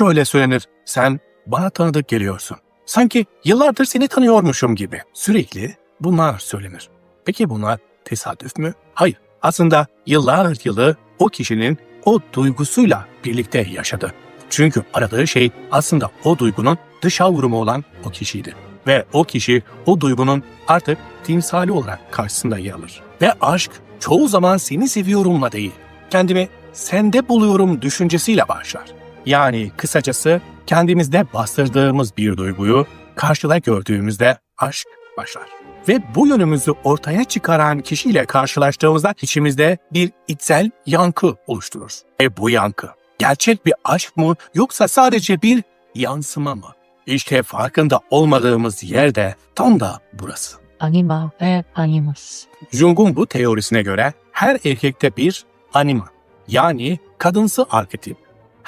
şöyle söylenir. Sen bana tanıdık geliyorsun. Sanki yıllardır seni tanıyormuşum gibi. Sürekli bunlar söylenir. Peki bunlar tesadüf mü? Hayır. Aslında yıllar yılı o kişinin o duygusuyla birlikte yaşadı. Çünkü aradığı şey aslında o duygunun dışa vurumu olan o kişiydi. Ve o kişi o duygunun artık timsali olarak karşısında yer alır. Ve aşk çoğu zaman seni seviyorumla değil, kendimi sende buluyorum düşüncesiyle başlar. Yani kısacası kendimizde bastırdığımız bir duyguyu karşıda gördüğümüzde aşk başlar. Ve bu yönümüzü ortaya çıkaran kişiyle karşılaştığımızda içimizde bir içsel yankı oluşturur. Ve bu yankı gerçek bir aşk mı yoksa sadece bir yansıma mı? İşte farkında olmadığımız yerde tam da burası. anima ve animus. Jung'un bu teorisine göre her erkekte bir anima yani kadınsı arketip,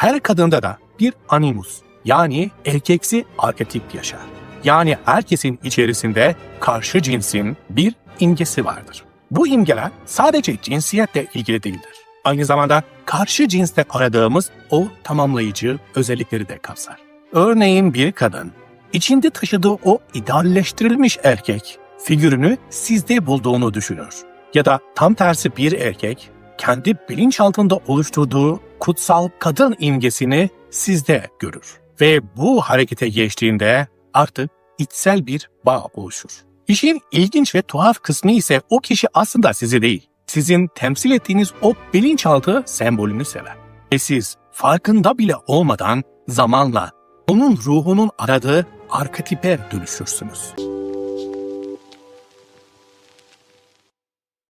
her kadında da bir animus yani erkeksi arketip yaşar. Yani herkesin içerisinde karşı cinsin bir imgesi vardır. Bu imgeler sadece cinsiyetle ilgili değildir. Aynı zamanda karşı cinste aradığımız o tamamlayıcı özellikleri de kapsar. Örneğin bir kadın içinde taşıdığı o idealleştirilmiş erkek figürünü sizde bulduğunu düşünür. Ya da tam tersi bir erkek kendi bilinçaltında oluşturduğu kutsal kadın imgesini sizde görür. Ve bu harekete geçtiğinde artık içsel bir bağ oluşur. İşin ilginç ve tuhaf kısmı ise o kişi aslında sizi değil, sizin temsil ettiğiniz o bilinçaltı sembolünü sever. Ve siz farkında bile olmadan zamanla onun ruhunun aradığı arketipe dönüşürsünüz.